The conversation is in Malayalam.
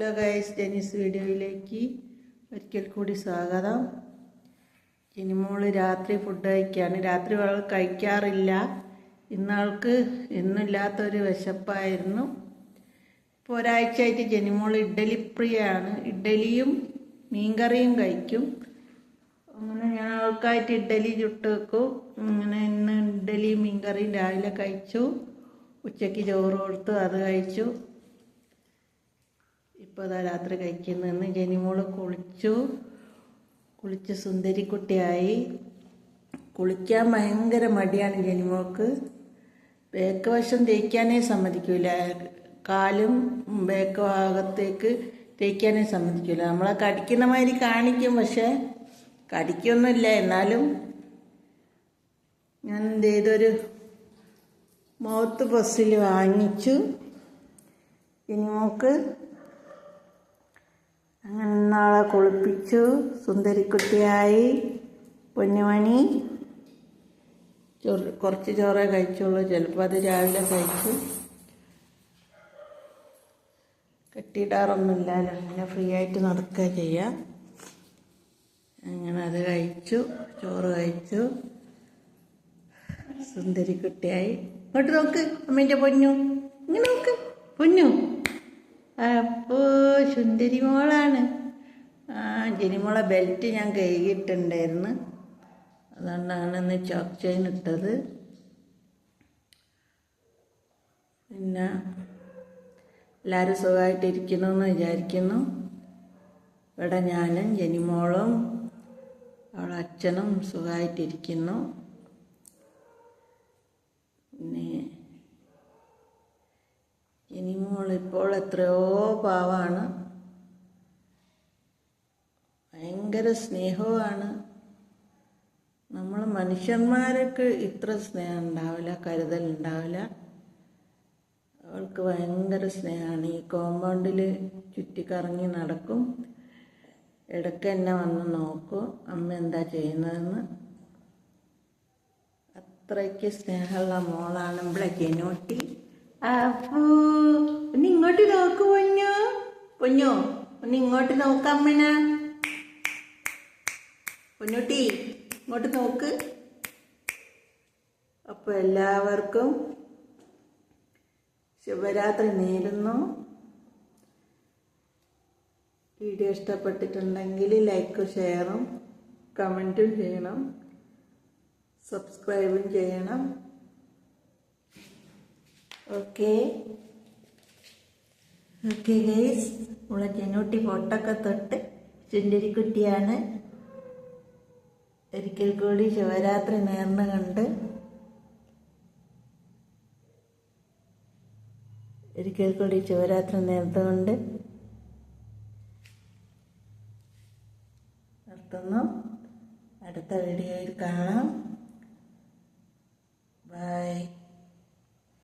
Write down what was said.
ഹലോ ഗൈസ് ടെന്നീസ് വീഡിയോയിലേക്ക് ഒരിക്കൽ കൂടി സ്വാഗതം. ജിനിമോൾ രാത്രി ഫുഡ് കഴിക്കുകയാണ് രാത്രി അവൾ കഴിക്കാറില്ല. ഇന്നാൾക്ക് ഇന്നില്ലാത്തൊരു വിശപ്പായിരുന്നു. ഇപ്പോൾ ഒരാഴ്ചയായിട്ട് ജനിമോൾ ഇഡ്ഡലി പ്രിയാണ്. ഇഡ്ഡലിയും മീൻകറിയും കഴിക്കും. അങ്ങനെ ഞാൻ അവൾക്കായിട്ട് ഇഡ്ഡലി ചുട്ട് വെക്കും. അങ്ങനെ ഇന്ന് ഇഡ്ഡലിയും മീൻകറിയും രാവിലെ കഴിച്ചു. ഉച്ചയ്ക്ക് ചോറ് കൊടുത്തു അത് കഴിച്ചു. ഇപ്പോൾ അതാ രാത്രി കഴിക്കുന്നതെന്ന് ജനിമോൾ കുളിച്ചു. കുളിച്ച് സുന്ദരിക്കുട്ടിയായി. കുളിക്കാൻ ഭയങ്കര മടിയാണ് ജനിമോൾക്ക്. ബേക്ക് വശം തേക്കാനേ സമ്മതിക്കൂല. കാലും ബേക്ക് ഭാഗത്തേക്ക് തേക്കാനേ സമ്മതിക്കൂല. നമ്മളെ കടിക്കുന്ന മാതിരി കാണിക്കും പക്ഷേ കടിക്കൊന്നുമില്ല. എന്നാലും ഞാൻ എന്ത് ചെയ്തൊരു മൗത്ത് ബസ്സിൽ വാങ്ങിച്ചു. ഇനി അങ്ങനെ നാളെ കുളിപ്പിച്ചു. സുന്ദരിക്കുട്ടിയായി. പൊന്നുമണി. ചോറ് കുറച്ച് ചോറേ കഴിച്ചുള്ളൂ. ചിലപ്പോൾ അത് രാവിലെ കഴിച്ചു കെട്ടിയിടാറൊന്നുമില്ലല്ലോ അങ്ങനെ ഫ്രീ ആയിട്ട് നടക്കുക ചെയ്യാം. അങ്ങനെ അത് കഴിച്ചു. ചോറ് കഴിച്ചു. സുന്ദരിക്കുട്ടിയായി. ഇങ്ങോട്ട് നോക്ക്. അമ്മേന്റെ പൊന്നു. ഇങ്ങനെ നോക്ക്. പൊന്നു. അപ്പോ സുന്ദരി മോളാണ് ആ ജനിമോളെ ബെൽറ്റ് ഞാൻ കഴുകിയിട്ടുണ്ടായിരുന്നു. അതുകൊണ്ടാണ് ഇന്ന് ചോക്ക് ചെയിൻ ഇട്ടത്. പിന്നെ എല്ലാവരും സുഖമായിട്ടിരിക്കുന്നു എന്ന് വിചാരിക്കുന്നു. ഇവിടെ ഞാനും ജനിമോളും അവളെ അച്ഛനും സുഖമായിട്ടിരിക്കുന്നു പിന്നെ ഇനിമോൾ ഇപ്പോൾ എത്രയോ പാവാണ്. ഭയങ്കര സ്നേഹവുമാണ്. നമ്മൾ മനുഷ്യന്മാർക്ക് ഇത്ര സ്നേഹം ഉണ്ടാവില്ല കരുതൽ ഉണ്ടാവില്ല. അവൾക്ക് ഭയങ്കര സ്നേഹമാണ്. ഈ കോമ്പൗണ്ടിൽ ചുറ്റിക്കറങ്ങി നടക്കും. ഇടയ്ക്ക് എന്നെ വന്ന് നോക്കും അമ്മ എന്താ ചെയ്യുന്നതെന്ന്? അത്രയ്ക്ക് സ്നേഹമുള്ള മോളാണ് ജനോട്ടി അപ്പൂ. ഇങ്ങോട്ട് നോക്ക് പൊഞ്ഞു പൊന്നോ ഒന്ന് ഇങ്ങോട്ട് നോക്കമ്മന പൊന്നുട്ടി ഇങ്ങോട്ട് നോക്ക്. അപ്പോൾ എല്ലാവർക്കും ശിവരാത്രി നേരുന്നു. വീഡിയോ ഇഷ്ടപ്പെട്ടിട്ടുണ്ടെങ്കിൽ ലൈക്കും ഷെയറും കമന്റും ചെയ്യണം. സബ്സ്ക്രൈബും ചെയ്യണം. ഓക്കെ. ഓക്കെ ഗൈസ് ജനൂട്ടി പൊട്ടൊക്കെ തൊട്ട് ചുണ്ടരിക്കുട്ടിയാണ്. ഒരിക്കൽ കൂടി ശിവരാത്രി നേർന്നു കണ്ട് ഒരിക്കൽ കൂടി ശിവരാത്രി നേർന്നുകൊണ്ട് നിർത്തുന്നു. അടുത്ത വീഡിയോയിൽ കാണാം. ബൈ